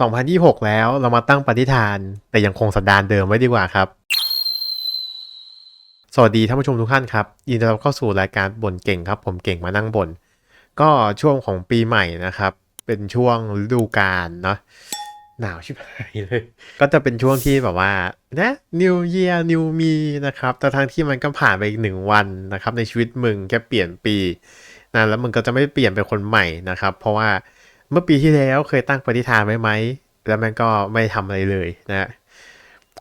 2026 แล้วเรามาตั้งปฏิฐาน แต่ยังคงสันดานเดิมไว้ดีกว่าครับ สวัสดีท่านผู้ชมทุกท่านครับยินดีต้อนรับเข้าสู่รายการบ่นเก่งครับ ผมเก่งมานั่งบ่นก็ช่วงของปีใหม่นะครับ เป็นช่วงฤดูกาลเนาะหนาวชิบหายเลย ก็จะเป็นช่วงที่แบบว่านะ New Year New Me นะครับ แต่ทางที่มันก็ผ่านไปอีกหนึ่งวันนะครับ ในชีวิตมึงแค่เปลี่ยนปีนะแล้วมึงก็จะไม่เปลี่ยนเป็นคนใหม่นะครับ เพราะว่า เมื่อปีที่แล้วเคยตั้งปฏิฐานไว้ไหม แล้วมันก็ไม่ทำอะไรเลยนะ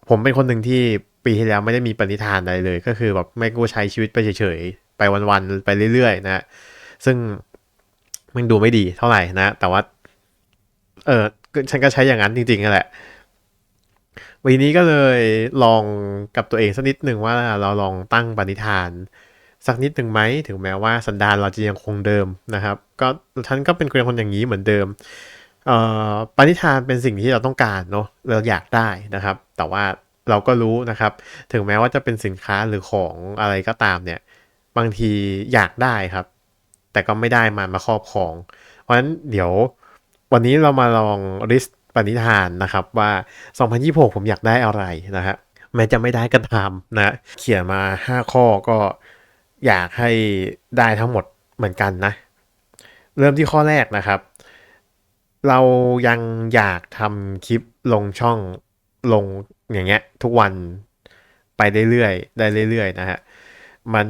ผมเป็นคนหนึ่งที่ปีที่แล้วไม่ได้มีปณิธานอะไรเลย ก็คือแบบไม่กูใช้ชีวิตไปเฉยๆ ไปวันๆ ไปเรื่อยๆ นะ ซึ่งมันดูไม่ดีเท่าไหร่นะ แต่ว่า เออฉันก็ใช้อย่างนั้นจริงๆนั่นแหละวันนี้ก็เลยลองกับตัวเองสักนิดหนึ่งว่าเราลองตั้งปณิธาน สักนิดหนึ่งไหมถึงแม้ว่าสันดานเราจะยังคงเดิมนะครับ ก็ฉันก็เป็นคนอย่างนี้เหมือนเดิมปณิธานเป็นสิ่งที่เราต้องการเนาะเราอยากได้นะครับ แต่ว่าเราก็รู้นะครับ ถึงแม้ว่าจะเป็นสินค้าหรือของอะไรก็ตามเนี่ย บางทีอยากได้ครับ แต่ก็ไม่ได้มามาครอบครอง เพราะฉะนั้นเดี๋ยววันนี้เรามาลองริสปณิธานนะครับว่า 2026 ผมอยากได้อะไรนะฮะแม้จะไม่ได้ก็ตามนะเขียนมา 5 ข้อก็ อยากให้ได้ทั้งหมดเหมือนกันนะ เริ่มที่ข้อแรกนะครับ เรายังอยากทำคลิปลงช่องลงอย่างเงี้ยทุกวันไปเรื่อยๆได้เรื่อยๆนะฮะมัน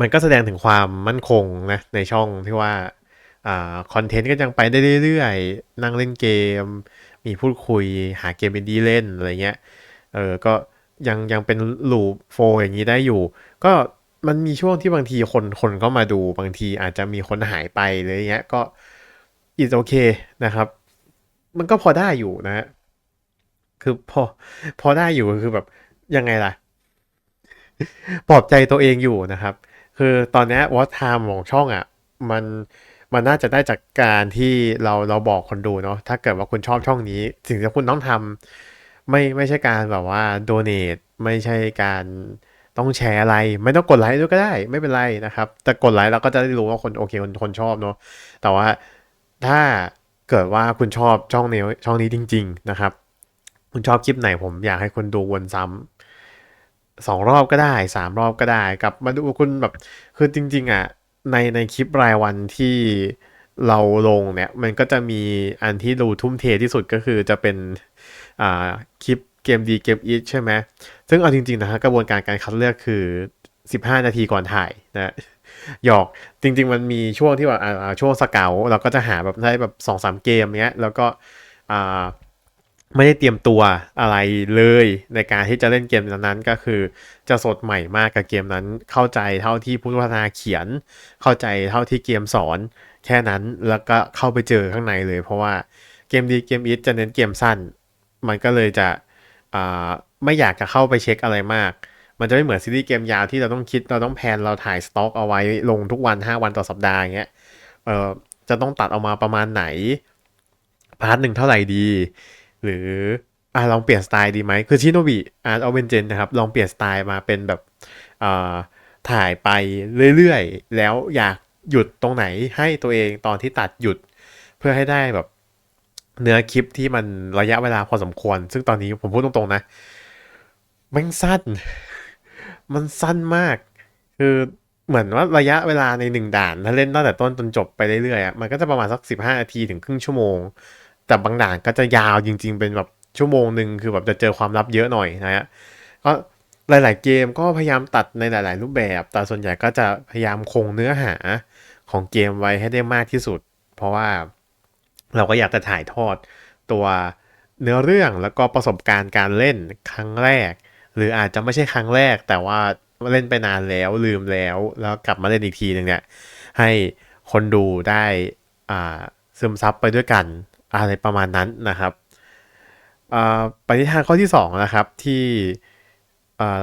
มันก็แสดงถึงความมั่นคงนะในช่องที่ว่าอคอนเทนต์ก็ยังไปได้เรื่อยๆ นั่งเล่นเกม มีพูดคุยหาเกมเป็นดีเล่นอะไรเงี้ย เออ ก็ยังยังเป็นลูปโฟอย่างนี้ได้อยู่ ก็ มันมีช่วงที่บางทีคนคนก็มาดูบางทีอาจจะมีคนหายไปเลยเงี้ยก็ is okay นะครับ มันก็พอได้อยู่นะฮะคือพอพอได้อยู่คือแบบยังไงล่ะ ปลอบใจตัวเองอยู่นะครับ คือตอนนี้วอตไทม์ของช่องอะ มันมันน่าจะได้จากการที่เราเราบอกคนดูเนาะถ้าเกิดว่าคุณชอบช่องนี้ สิ่งที่คุณต้องทำไม่ไม่ใช่การแบบว่าโดเน a ไม่ใช่การ ต้องแชร์อะไร ไม่ต้องกดไลค์ด้วยก็ได้ ไม่เป็นไรนะครับ แต่กดไลค์เราก็จะได้รู้ว่าคนโอเคคนคนชอบเนาะแต่ว่าถ้าเกิดว่าคุณชอบช่องนี้ช่องนี้จริง ๆ นะครับ คุณชอบคลิปไหนผมอยากให้คุณดูวนซ้ำสองรอบก็ได้สามรอบก็ได้กลับมาดูคุณแบบคือจริง ๆอะในในคลิปรายวันที่เราลงเนี่ยมันก็จะมีอันที่ดูทุ่มเทที่สุดก็คือจะเป็นอ่าคลิป เกมดีเกมอีทใช่ไหมซึ่งเอาจริงๆนะฮะกระบวนการการคัดเลือกคือ 15 นาทีก่อนถ่ายนะหยอกจริง ๆ มันมีช่วงที่แบบอ่าช่วงสเกลเราก็จะหาแบบได้แบบสองสามเกมเนี้ยแล้วก็ไม่ได้เตรียมตัวอะไรเลยในการที่จะเล่นเกมนั้นๆก็คือ จะสดใหม่มากกับเกมนั้น เข้าใจเท่าที่ผู้พัฒนาเขียน เข้าใจเท่าที่เกมสอนแค่นั้นแล้วก็เข้าไปเจอข้างในเลย เพราะว่าเกมดีเกมอีทจะเน้นเกมสั้น มันก็เลยจะ ไม่อยากจะเข้าไปเช็คอะไรมาก มันจะไม่เหมือนซีรีส์เกมยาวที่เราต้องคิดเราต้องแพนเราถ่ายสต็อกเอาไว้ลงทุกวัน 5 วันต่อสัปดาห์อย่างเงี้ยเออจะต้องตัดออกมาประมาณไหน พาร์ทหนึ่งเท่าไหร่ดี หรืออ่าลองเปลี่ยนสไตล์ดีไหมคือชิโนบิอาร์ตอเวนเจนนะครับ ลองเปลี่ยนสไตล์มาเป็นแบบอ่าถ่ายไปเรื่อยๆ แล้วอยากหยุดตรงไหนให้ตัวเองตอนที่ตัดหยุด เพื่อให้ได้แบบ เนื้อคลิปที่มันระยะเวลาพอสมควร ซึ่งตอนนี้ผมพูดตรงๆนะมันสั้น มันสั้นมาก คือเหมือนว่าระยะเวลาในหนึ่งด่าน ถ้าเล่นตั้งแต่ต้นจนจบไปเรื่อยๆอะมันก็จะประมาณสักสิบห้านาทีถึงครึ่งชั่วโมง แต่บางด่านก็จะยาวจริง ๆ เป็นแบบชั่วโมงหนึ่งคือแบบจะเจอความลับเยอะหน่อยนะฮะก็หลายๆเกมก็พยายามตัดในหลาย ๆ รูปแบบ แต่ส่วนใหญ่ก็จะพยายามคงเนื้อหาของเกมไว้ให้ได้มากที่สุด เพราะว่า เราก็อยากจะถ่ายทอดตัวเนื้อเรื่องแล้วก็ประสบการณ์การเล่นครั้งแรก หรืออาจจะไม่ใช่ครั้งแรก แต่ว่าเล่นไปนานแล้วลืมแล้ว แล้วกลับมาเล่นอีกทีหนึ่งเนี่ยให้คนดูได้อ่าซึมซับไปด้วยกันอะไรประมาณนั้นนะครับปณิธานข้อที่สองนะครับที่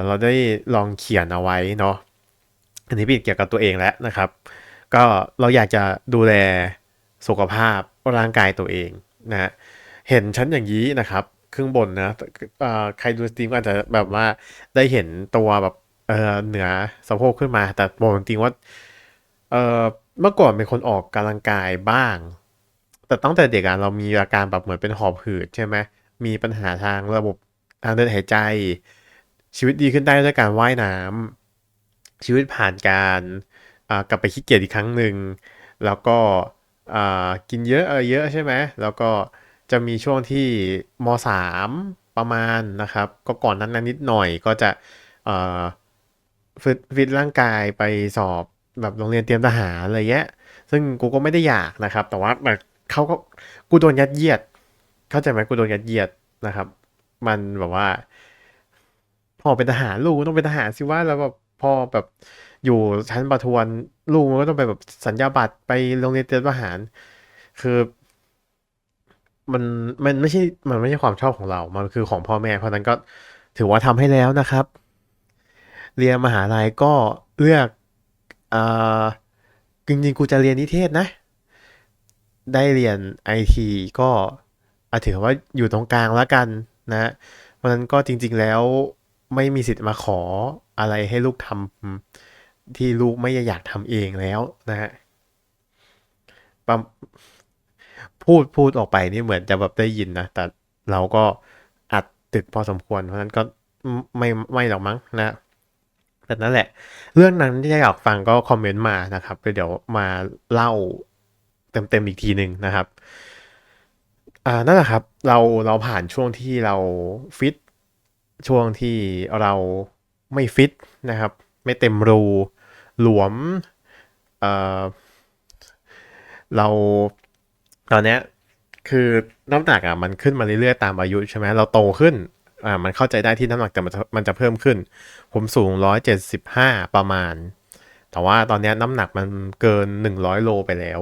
เราได้ลองเขียนเอาไว้เนาะอันนี้เป็นเกี่ยวกับตัวเองแล้วนะครับ ก็เราอยากจะดูแลสุขภาพ ร่างกายตัวเองนะฮะเห็นชั้นอย่างนี้นะครับครึ่งบนนะใครดูสตรีมอาจจะแบบว่าได้เห็นตัวแบบเออเหนือสะโพกขึ้นมา แต่บอกจริงๆว่าเออเมื่อก่อนเป็นคนออกกำลังกายบ้าง แต่ตั้งแต่เด็กอะเรามีอาการแบบเหมือนเป็นหอบหืดใช่ไหมมีปัญหาทางระบบทางเดินหายใจ ชีวิตดีขึ้นได้ด้วยการว่ายน้ำชีวิตผ่านการกลับไปขี้เกียจอีกครั้งหนึ่งแล้วก็ กินเยอะอะไรเยอะใช่ไหมแล้วก็จะมีช่วงที่มสามประมาณนะครับ ก็ก่อนนั้นนิดหน่อยก็จะฟิตฟิตร่างกายไปสอบแบบโรงเรียนเตรียมทหารอะไรเงี้ย ซึ่งกูก็ไม่ได้อยากนะครับ แต่ว่าแบบเขาก็กูโดนยัดเยียด เข้าใจไหมกูโดนยัดเยียดนะครับ มันแบบว่าพอเป็นทหารลูกต้องเป็นทหารสิว่าแล้วแบบ พ่อแบบอยู่ชั้นประทวนลูกมันก็ต้องไปแบบสัญญาบัตรไปโรงเรียนเตรียมทหาร คือมันมันไม่ใช่มันไม่ใช่ความชอบของเรา มันคือของพ่อแม่ เพราะนั้นก็ถือว่าทำให้แล้วนะครับ เรียนมหาลัยก็เลือกอ่าจริงๆกูจะเรียนนิเทศนะ ได้เรียนไอทีก็อาถือว่าอยู่ตรงกลางแล้วกันนะ เพราะนั้นก็จริง ๆแล้วไม่มีสิทธิ์มาขอ อะไรให้ลูกทำที่ลูกไม่อยากทำเองแล้วนะฮะพูดพูดออกไปนี่เหมือนจะแบบได้ยินนะ แต่เราก็อัดตึกพอสมควร เพราะนั้นก็ไม่ไม่หรอกมั้งนะแต่นั่นแหละ เรื่องนั้นที่อยากฟังก็คอมเมนต์มานะครับเดี๋ยวมาเล่าเต็มๆอีกทีหนึ่งนะครับอ่านั่นแหละครับ เราเราผ่านช่วงที่เราฟิตช่วงที่เรา ไม่ฟิตนะครับ ไม่เต็มรูหลวมเเราตอนนี้คือน้ำหนักอะมันขึ้นมาเรื่อยๆตามอายุใช่ไหมเราโตขึ้นอ่ามันเข้าใจได้ที่น้ำหนักแต่มันจะมันจะเพิ่มขึ้น ผมสูงร้อยเจ็ดสิบห้าประมาณ แต่ว่าตอนนี้น้ำหนักมันเกินหนึ่งร้อยโลไปแล้ว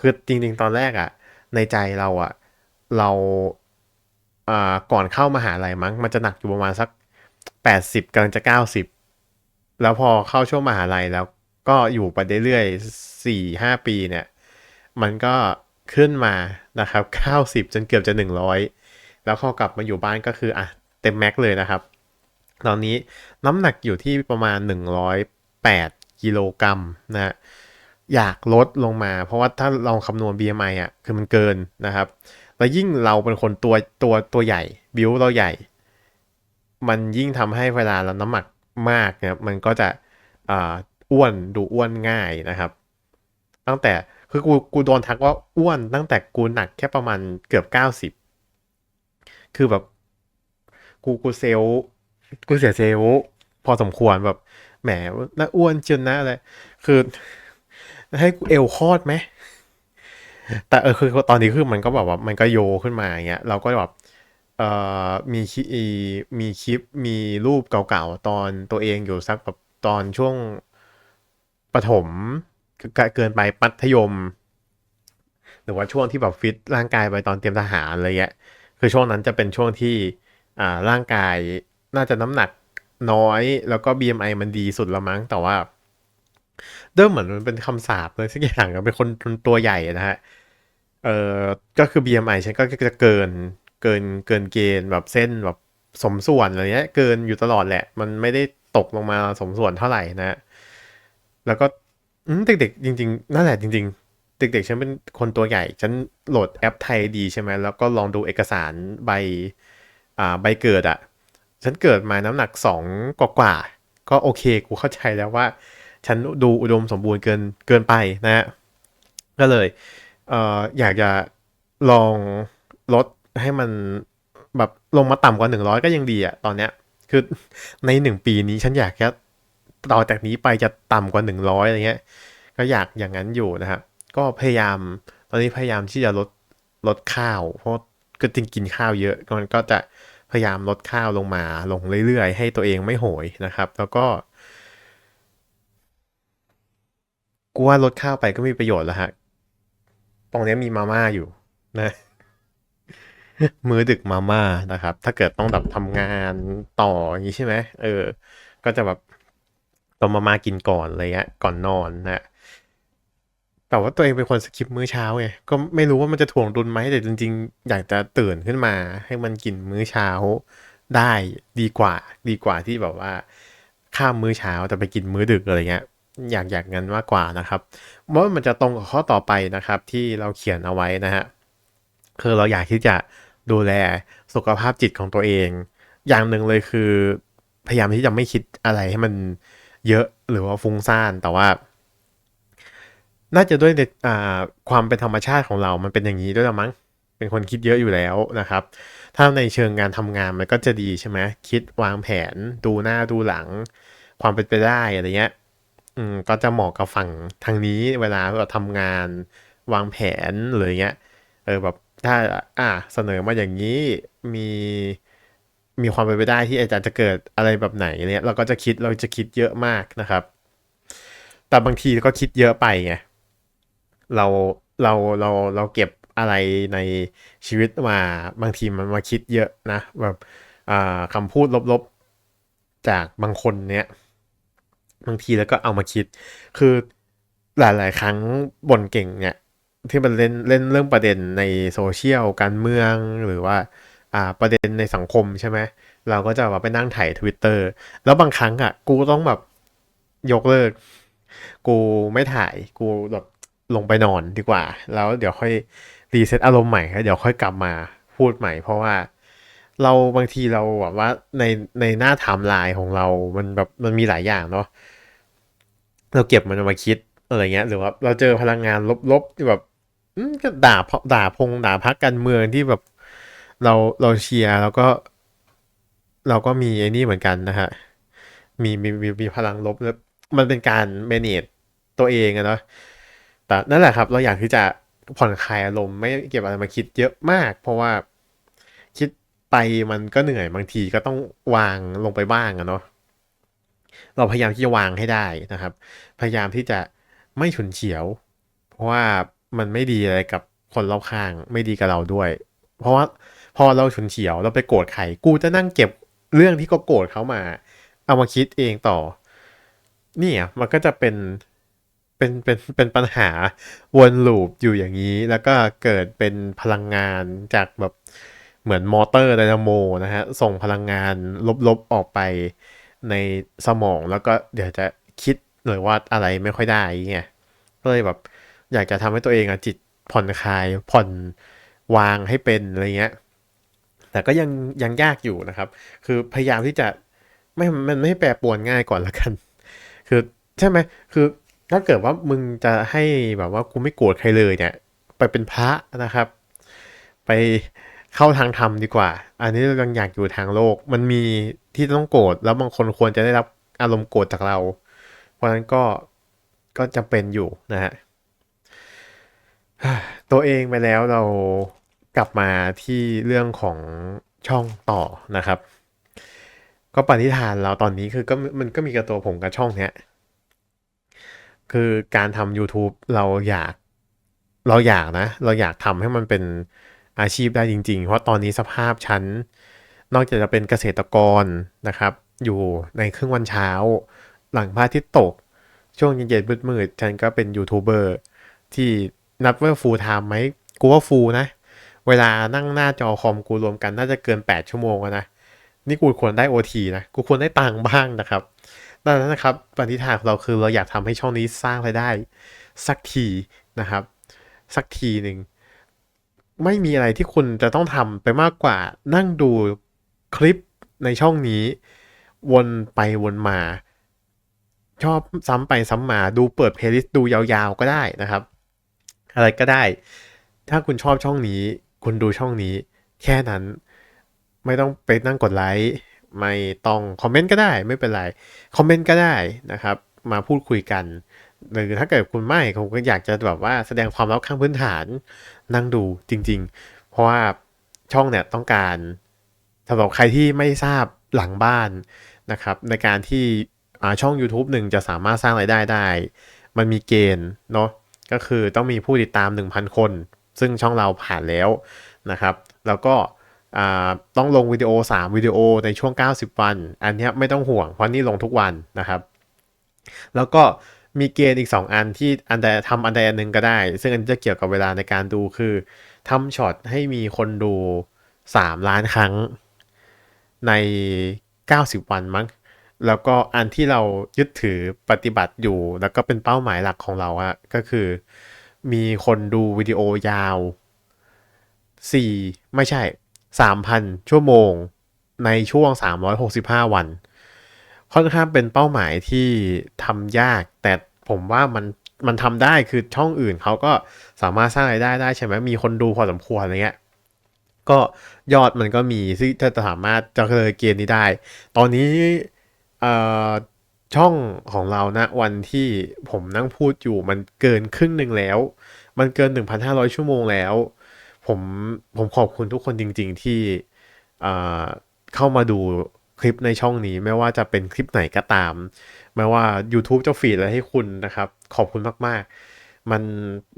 คือจริงๆ ตอนแรกอะ ในใจเราอะ เราอ่าก่อนเข้ามหาลัยมั้ง มันจะหนักอยู่ประมาณสัก แปดสิบกำลังจะเก้าสิบแล้วพอเข้าช่วงมหาลัยแล้วก็อยู่ไปเรื่อยๆสี่ห้าปีเนี่ย มันก็ขึ้นมานะครับเก้าสิบจนเกือบจะหนึ่งร้อยแล้วพอกลับมาอยู่บ้านก็คืออะเต็มแม็กเลยนะครับ ตอนนี้น้ำหนักอยู่ที่ประมาณ 108 กิโลกรัมนะฮะอยากลดลงมา เพราะว่าถ้าลองคำนวณ BMI อะคือมันเกินนะครับ แล้วยิ่งเราเป็นคนตัวตัวตัวใหญ่ บิวเราใหญ่ มันยิ่งทำให้เวลาเราน้ำหนักมากนะครับมันก็จะอ้วนดูอ้วนง่ายนะครับ ตั้งแต่คือกูกูโดนทักว่าอ้วนตั้งแต่กูหนักแค่ประมาณเกือบเก้าสิบคือแบบกูกูเซลกูเสียเซลพอสมควรแบบแหมน่าอ้วนจนนะอะไรคือให้กูเอวคลอดไหมแต่เออคือตอนนี้คือมันก็แบบว่ามันก็โยขึ้นมาอย่างเงี้ยเราก็แบบ เอ่อมีคลิปมีคลิปมีรูปเก่าๆ ตอนตัวเองอยู่สักแบบตอนช่วงประถมเกินไปมัธยม หรือว่าช่วงที่แบบฟิตร่างกายไปตอนเตรียมทหารอะไรเงี้ยคือช่วงนั้นจะเป็นช่วงที่อ่าร่างกายน่าจะน้ำหนักน้อยแล้วก็ BMI มันดีสุดละมั้งแต่ว่าเดิมเหมือนมันเป็นคำสาปเลยสักอย่างเป็นคนตัวใหญ่นะฮะเออก็คือ BMI ฉันก็จะเกิน เกินเกินเกณฑ์แบบเส้นแบบสมส่วนอะไรเงี้ย เกินอยู่ตลอดแหละ มันไม่ได้ตกลงมาสมส่วนเท่าไหร่นะ แล้วก็เด็กๆจริง ๆ นั่นแหละจริง ๆ เด็กๆฉันเป็นคนตัวใหญ่ ฉันโหลดแอปไทยดีใช่ไหมแล้วก็ลองดูเอกสารใบอ่าใบเกิดอะ่ะ ฉันเกิดมาน้ำหนักสองกว่าก็โอเค กูเข้าใจแล้วว่า ฉันดูอุดมสมบูรณ์เกินเกินไปนะฮะก็เลยเอ่ออยากจะลองลด ให้มันแบบลงมาต่ำกว่าหนึ่งร้อยก็ยังดีอะตอนเนี้ย คือในหนึ่งปีนี้ฉันอยากแค่ต่อจากนี้ไปจะต่ำกว่าหนึ่งร้อยอะไรเงี้ย ก็อยากอย่างนั้นอยู่นะครับ ก็พยายามตอนนี้พยายามที่จะลดลดข้าว เพราะก็จริงกินข้าวเยอะมันก็จะพยายามลดข้าวลงมาลงเรื่อยๆ ให้ตัวเองไม่โหยนะครับ แล้วก็กูว่าลดข้าวไปก็มีประโยชน์แล้วฮะ ตรงนี้มีมาม่าอยู่นะ มื้อดึกมาม่านะครับ ถ้าเกิดต้องแบบทำงานต่ออย่างนี้ใช่ไหมเออ ก็จะแบบต้มมาม่ากินก่อนอะไรเงี้ยก่อนนอนนะแต่ว่าตัวเองเป็นคนสคิปมื้อเช้าไงก็ไม่รู้ว่ามันจะถ่วงดุลไหมแต่จริงๆ อยากจะตื่นขึ้นมา ให้มันกินมื้อเช้าได้ดีกว่า ดีกว่าที่แบบว่า ข้ามมื้อเช้าแต่ไปกินมื้อดึกอะไรเงี้ยอยากอยากงั้นมากกว่านะครับเพราะมันจะตรงกับข้อต่อไปนะครับ ที่เราเขียนเอาไว้นะฮะคือเราอยากที่จะ ดูแลสุขภาพจิตของตัวเอง อย่างหนึ่งเลยคือ พยายามที่จะไม่คิดอะไรให้มันเยอะหรือว่าฟุ้งซ่านแต่ว่า น่าจะด้วยความเป็นธรรมชาติของเรา มันเป็นอย่างนี้ด้วยละมั้งเป็นคนคิดเยอะอยู่แล้วนะครับ ถ้าในเชิงงานทำงานมันก็จะดีใช่ไหมคิดวางแผน ดูหน้าดูหลัง ความเป็นไปได้อะไรเงี้ย อืมก็จะเหมาะกับฝั่งทางนี้เวลาเราทำงานวางแผนหรือเงี้ย เออแบบ ถ้าอ่าเสนอมาอย่างนี้มีมีความเป็นไปได้ที่อาจารย์จะเกิดอะไรแบบไหนเนี่ยเราก็จะคิดเราจะคิดเยอะมากนะครับ แต่บางทีก็คิดเยอะไปไงเราเราเราเราเก็บอะไรในชีวิตมาบางทีมันมาคิดเยอะนะแบบคำพูดลบๆจากบางคนเนี่ยบางทีแล้วก็เอามาคิด คือหลาย ๆ ครั้งบ่นเก่งเนี่ย ที่มันเล่นเล่นเรื่องประเด็นในโซเชียลการเมืองหรือว่าอ่าประเด็นในสังคมใช่ไหมเราก็จะแบบไปนั่งถ่ายทวิตเตอร์แล้วบางครั้งอะ กูต้องแบบยกเลิก กูไม่ถ่ายกูแบบลงไปนอนดีกว่า แล้วเดี๋ยวค่อยรีเซ็ตอารมณ์ใหม่เดี๋ยวค่อยกลับมาพูดใหม่ เพราะว่าเราบางทีเราแบบว่าในในหน้าไทม์ไลน์ของเรามันแบบมันมีหลายอย่างเนาะเราเก็บมันมาคิดอะไรเงี้ย หรือว่าเราเจอพลังงานลบๆที่แบบ ก็ด่าด่าพงด่าพักการเมืองที่แบบเราเราเชียร์แล้วก็ เราก็มีไอ้นี่เหมือนกันนะฮะ มีมีมีมีพลังลบแล้วมันเป็นการเมเนจตัวเองอะเนาะแต่นั่นแหละครับ เราอยากที่จะผ่อนคลายอารมณ์ไม่เก็บอะไรมาคิดเยอะมาก เพราะว่าคิดไปมันก็เหนื่อยบางทีก็ต้องวางลงไปบ้างอะเนาะเราพยายามที่จะวางให้ได้นะครับ พยายามที่จะไม่ฉุนเฉียว เพราะว่า มันไม่ดีอะไรกับคนรอบข้างไม่ดีกับเราด้วย เพราะว่าพอเราฉุนเฉียวเราไปโกรธใครกูจะนั่งเก็บเรื่องที่ก็โกรธเขามา เอามาคิดเองต่อ เนี่อะมันก็จะเป็นเป็นเป็นเป็นปัญหาวนลูปอยู่อย่างนี้ แล้วก็เกิดเป็นพลังงานจากแบบเหมือนมอเตอร์ไดนาโมนะฮะ ส่งพลังงานลบๆออกไปในสมองแล้วก็เดี๋ยวจะคิดหรือว่าอะไรไม่ค่อยได้ไงก็เลยแบบ อยากจะทำให้ตัวเองอะจิตผ่อนคลายผ่อนวางให้เป็นอะไรเงี้ย แต่ก็ยังยังยากอยู่นะครับ คือพยายามที่จะไม่มันไม่แปรปวนง่ายก่อนละกัน คือใช่ไหมคือถ้าเกิดว่ามึงจะให้แบบว่ากูไม่โกรธใครเลยเนี่ย ไปเป็นพระนะครับ ไปเข้าทางธรรมดีกว่า อันนี้เรายังอยากอยู่ทางโลก มันมีที่ต้องโกรธแล้วบางคนควรจะได้รับอารมณ์โกรธจากเรา เพราะฉะนั้นก็ก็จำเป็นอยู่นะฮะ ตัวเองไปแล้วเรากลับมาที่เรื่องของช่องต่อนะครับ ก็ปณิธานเราตอนนี้คือก็มันก็มีกับตัวผมกับช่องเนี้ยคือการทำ YouTube เราอยากเราอยากนะ เราอยากทำให้มันเป็นอาชีพได้จริง ๆ เพราะตอนนี้สภาพชั้นนอกจากจะเป็นเกษตรกรนะครับ อยู่ในครึ่งวันเช้า หลังพระอาทิตย์ตก ช่วงเย็นๆมืดๆฉันก็เป็นยูทูบเบอร์ที่ นับว่าฟูลไทม์ไหมกูว่าฟูลนะ เวลานั่งหน้าจอคอมกูรวมกันน่าจะเกิน 8 ชั่วโมงนะ นี่กูควรได้ OT นะ กูควรได้ตังค์บ้างนะครับดังนั้นนะครับปณิธานของเราคือเราอยากทำให้ช่องนี้สร้างรายได้ สักทีนะครับ สักทีหนึ่งไม่มีอะไรที่คุณจะต้องทำไปมากกว่านั่งดูคลิปในช่องนี้ วนไปวนมา ชอบซ้ำไปซ้ำมาดูเปิดเพลย์ลิสต์ดูยาวๆก็ได้นะครับ อะไรก็ได้ ถ้าคุณชอบช่องนี้ คุณดูช่องนี้ แค่นั้น ไม่ต้องไปนั่งกดไลค์ ไม่ต้องคอมเมนต์ก็ได้ไม่เป็นไร คอมเมนต์ก็ได้นะครับ มาพูดคุยกัน หรือถ้าเกิดคุณไม่ผมก็อยากจะแบบว่าแสดงความรับข้างพื้นฐาน นั่งดูจริง ๆ เพราะว่าช่องเนี่ยต้องการสำหรับใครที่ไม่ทราบหลังบ้านนะครับในการที่ช่อง YouTube หนึ่งจะสามารถสร้างรายได้ได้ มันมีเกณฑ์เนาะ ก็คือต้องมีผู้ติดตาม 1,000 คน ซึ่งช่องเราผ่านแล้วนะครับ แล้วก็ต้องลงวิดีโอ 3 วิดีโอในช่วง 90 วัน อันนี้ไม่ต้องห่วง เพราะนี่ลงทุกวันนะครับ แล้วก็มีเกณฑ์อีก 2 อันที่อันใดทำอันใดอันหนึ่งก็ได้ ซึ่งอันจะเกี่ยวกับเวลาในการดูคือทำช็อตให้มีคนดู 3 ล้านครั้งใน 90 วันมั้ง แล้วก็อันที่เรายึดถือปฏิบัติอยู่ แล้วก็เป็นเป้าหมายหลักของเราอะก็คือ มีคนดูวิดีโอยาวสี่ไม่ใช่สามพันชั่วโมงในช่วงสามร้อยหกสิบห้าวัน ค่อนข้างเป็นเป้าหมายที่ทำยาก แต่ผมว่ามันมันทำได้คือช่องอื่นเขาก็สามารถสร้างรายได้ได้ใช่ไหมมีคนดูพอสมควรอะไรเงี้ยก็ยอดมันก็มีที่จะสามารถจะเลยเกณฑ์นี้ได้ ตอนนี้ ช่องของเรานะวันที่ผมนั่งพูดอยู่มันเกินครึ่งหนึ่งแล้ว มันเกิน 1,500 ชั่วโมงแล้ว ผมผมขอบคุณทุกคนจริง ๆ ที่เอ่อเข้ามาดูคลิปในช่องนี้ไม่ว่าจะเป็นคลิปไหนก็ตาม ไม่ว่า YouTube จะฟีดอะไรให้คุณนะครับ ขอบคุณมากๆ มัน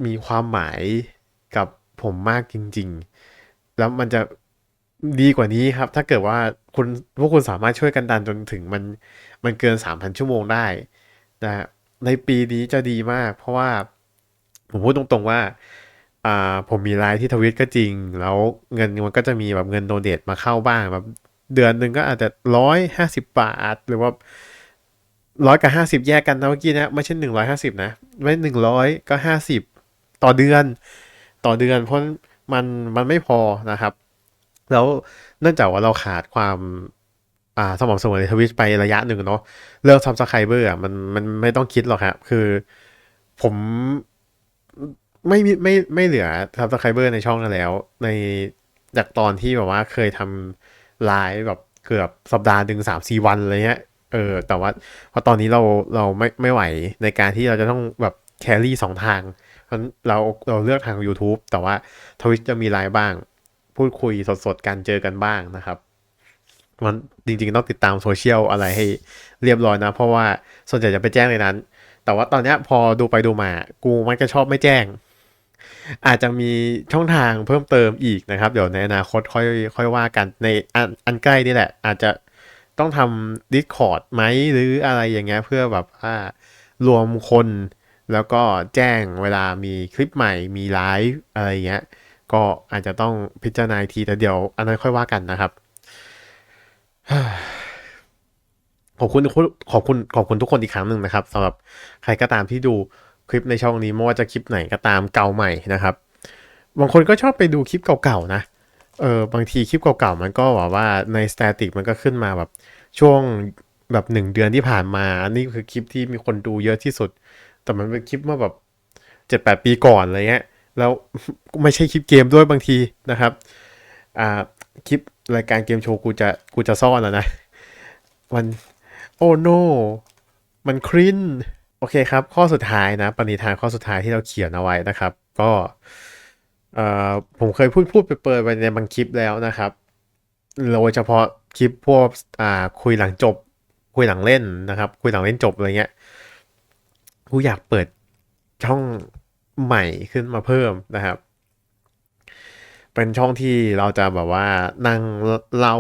มีความหมายกับผมมากจริง ๆ แล้วมันจะดีกว่านี้ครับ ถ้าเกิดว่า คุณพวกคุณสามารถช่วยกันดันจนถึงมันมันเกิน 3,000 ชั่วโมงได้นะในปีนี้จะดีมาก เพราะว่าผมพูดตรงๆว่าอ่าผมมีไลน์ที่ทวิตก็จริง แล้วเงินมันก็จะมีแบบเงินโดเนทมาเข้าบ้างแบบเดือนหนึ่งก็อาจจะร้อยห้าสิบบาท หรือว่าร้อยกับห้าสิบแยกกันนะเมื่อกี้นะไม่ใช่หนึ่งร้อยห้าสิบนะ ไม่หนึ่งร้อยก็ห้าสิบต่อเดือน ต่อเดือนเพราะมันมันไม่พอนะครับ แล้วเนื่องจากว่าเราขาดความอ่าสม่ำเสมอในทวิตไประยะหนึ่งเนาะเรื่องซับสไครเบอร์อะมันมันไม่ต้องคิดหรอกครับคือ ผมไม่มีไม่ไม่เหลือซับสไครเบอร์ในช่องนั้นแล้ว ในจากตอนที่แบบว่าเคยทำไลฟ์แบบเกือบสัปดาห์หนึ่งสามสี่วันอะไรเงี้ยเออ แต่ว่าพอตอนนี้เราเราไม่ไม่ไหวในการที่เราจะต้องแบบแครี่สองทางเพราะเราเราเลือกทาง YouTube แต่ว่าทวิตจะมีไลฟ์บ้าง พูดคุยสดๆกันเจอกันบ้างนะครับมันจริงๆต้องติดตามโซเชียลอะไรให้เรียบร้อยนะ เพราะว่าส่วนใหญ่จะไปแจ้งในนั้น แต่ว่าตอนนี้พอดูไปดูมา กูมันก็ชอบไม่แจ้ง อาจจะมีช่องทางเพิ่มเติมอีกนะครับ เดี๋ยวในอนาคตค่อยค่อยว่ากันในอันอันใกล้นี่แหละ อาจจะต้องทำ Discord ไหมหรืออะไรอย่างเงี้ยเพื่อแบบว่ารวมคนแล้วก็แจ้งเวลามีคลิปใหม่มีไลฟ์อะไรอย่างเงี้ย ก็อาจจะต้องพิจารณาทีแต่เดี๋ยวอันนั้นค่อยว่ากันนะครับขอบคุณขอบคุณขอบคุณทุกคนอีกครั้งหนึ่งนะครับสำหรับใครก็ตามที่ดูคลิปในช่องนี้ไม่ว่าจะคลิปไหนก็ตามเก่าใหม่นะครับบางคนก็ชอบไปดูคลิปเก่าๆนะเออบางทีคลิปเก่าๆมันก็แบบว่าในสแตติกมันก็ขึ้นมาแบบช่วงแบบหนึ่งเดือนที่ผ่านมา นี่คือคลิปที่มีคนดูเยอะที่สุด แต่มันเป็นคลิปเมื่อแบบเจ็ดแปดปีก่อนอะไรเงี้ย แล้วไม่ใช่คลิปเกมด้วยบางทีนะครับอ่าคลิปรายการเกมโชว์กูจะกูจะซ่อนแล้วนะ มันโอ้โนมันครินโอเคครับ ข้อสุดท้ายนะปณิธานข้อสุดท้ายที่เราเขียนเอาไว้นะครับ ก็เอ่อผมเคยพูดพูดไปเปิดไปในบางคลิปแล้วนะครับโดยเฉพาะคลิปพวกอ่าคุยหลังจบ คุยหลังเล่นนะครับ คุยหลังเล่นจบอะไรเงี้ยกูอยากเปิดช่อง ใหม่ขึ้นมาเพิ่มนะครับ เป็นช่องที่เราจะแบบว่านั่งเล่า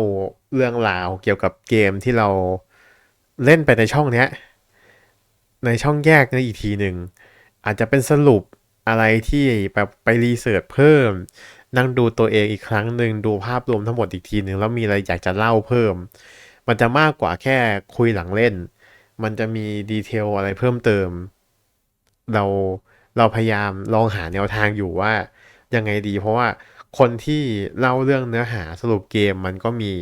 เรื่องราวเกี่ยวกับเกมที่เราเล่นไปในช่องเนี้ย ในช่องแยกนี้อีกทีหนึ่ง อาจจะเป็นสรุปอะไรที่แบบไปรีเสิร์ชเพิ่ม นั่งดูตัวเองอีกครั้งหนึ่งดูภาพรวมทั้งหมดอีกทีหนึ่งแล้วมีอะไรอยากจะเล่าเพิ่ม มันจะมากกว่าแค่คุยหลังเล่น มันจะมีดีเทลอะไรเพิ่มเติม เรา เราพยายามลองหาแนวทางอยู่ว่ายังไงดี เพราะว่าคนที่เล่าเรื่องเนื้อหาสรุปเกมมันก็มี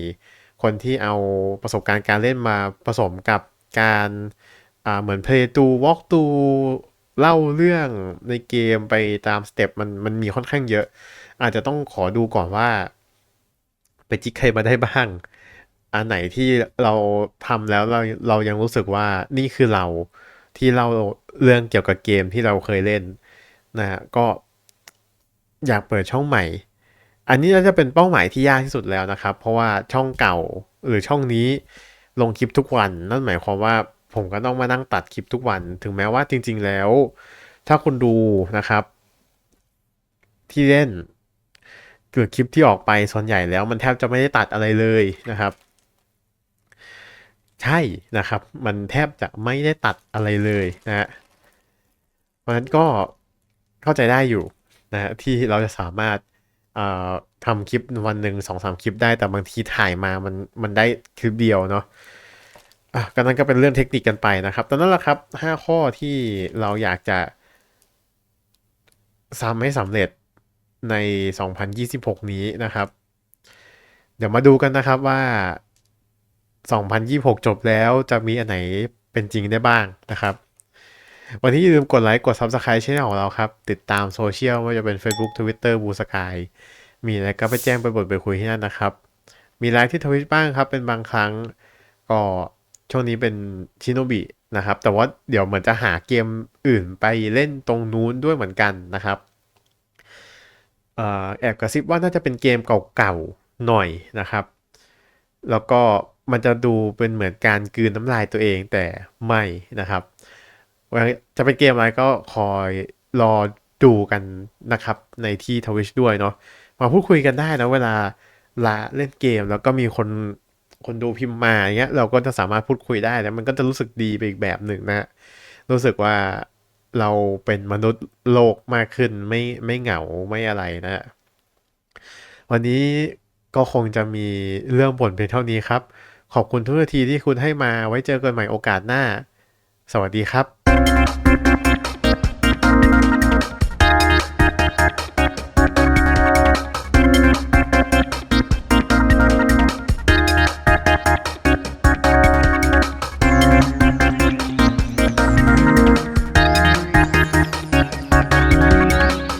คนที่เอาประสบการณ์การเล่นมาผสมกับการเหมือน play to walk to เล่าเรื่องในเกมไปตามสเต็ปมันมันมีค่อนข้างเยอะ อาจจะต้องขอดูก่อนว่า ไปจิกใครมาได้บ้าง อันไหนที่เราทำแล้วเราเรายังรู้สึกว่านี่คือเราที่เล่า เรื่องเกี่ยวกับเกมที่เราเคยเล่นนะฮะก็อยากเปิดช่องใหม่ อันนี้น่าจะเป็นเป้าหมายที่ยากที่สุดแล้วนะครับ เพราะว่าช่องเก่าหรือช่องนี้ลงคลิปทุกวันนั่นหมายความว่าผมก็ต้องมานั่งตัดคลิปทุกวัน ถึงแม้ว่าจริง ๆแล้ว ถ้าคุณดูนะครับ ที่เล่นเกิดคลิปที่ออกไปส่วนใหญ่แล้ว มันแทบจะไม่ได้ตัดอะไรเลยนะครับ ใช่นะครับ มันแทบจะไม่ได้ตัดอะไรเลยนะฮะ ราะฉะนั้นก็เข้าใจได้อยู่นะฮะที่เราจะสามารถทำคลิปวันหนึ่งสองสามคลิปได้แต่บางทีถ่ายมามันมันได้คลิปเดียวเนาะอะก็นั่นก็เป็นเรื่องเทคนิคกันไปนะครับตอนนั้นแหละครับห้าข้อที่เราอยากจะทำให้สำเร็จใน 2026 นี้นะครับ เดี๋ยวมาดูกันนะครับว่า 2026 จบแล้วจะมีอันไหนเป็นจริงได้บ้างนะครับ วันนี้อย่าลืมกดไลค์ กด Subscribe ช่องของเราครับ ติดตามโซเชียลไม่ว่าจะเป็น Facebook Twitter บูสกายมีอะไรก็ไปแจ้งไปบทไปคุยที่นั่นนะครับ มีไลฟ์ที่ทวิตบ้างครับ เป็นบางครั้งก็ช่วงนี้เป็นชิโนบินะครับ แต่ว่าเดี๋ยวเหมือนจะหาเกมอื่นไปเล่นตรงนู้นด้วยเหมือนกันนะครับออแอบกระซิบว่าน่าจะเป็นเกมเก่าๆหน่อยนะครับ แล้วก็มันจะดูเป็นเหมือนการกืนน้ำลายตัวเองแต่ไม่นะครับ จะเป็นเกมอะไรก็คอยรอดูกันนะครับในที่ทวิชด้วยเนาะมาพูดคุยกันได้นะเวลาลาเล่นเกมแล้วก็มีคนคนดูพิมพ์มาอย่างเงี้ยเราก็จะสามารถพูดคุยได้แล้วมันก็จะรู้สึกดีไปอีกแบบหนึ่งนะ รู้สึกว่าเราเป็นมนุษย์โลกมากขึ้นไม่ไม่เหงาไม่อะไรนะฮะวันนี้ก็คงจะมีเรื่องบ่นเพียงเท่านี้ครับ ขอบคุณทุกนาทีที่คุณให้มาไว้เจอกันใหม่โอกาสหน้า สวัสดีครับ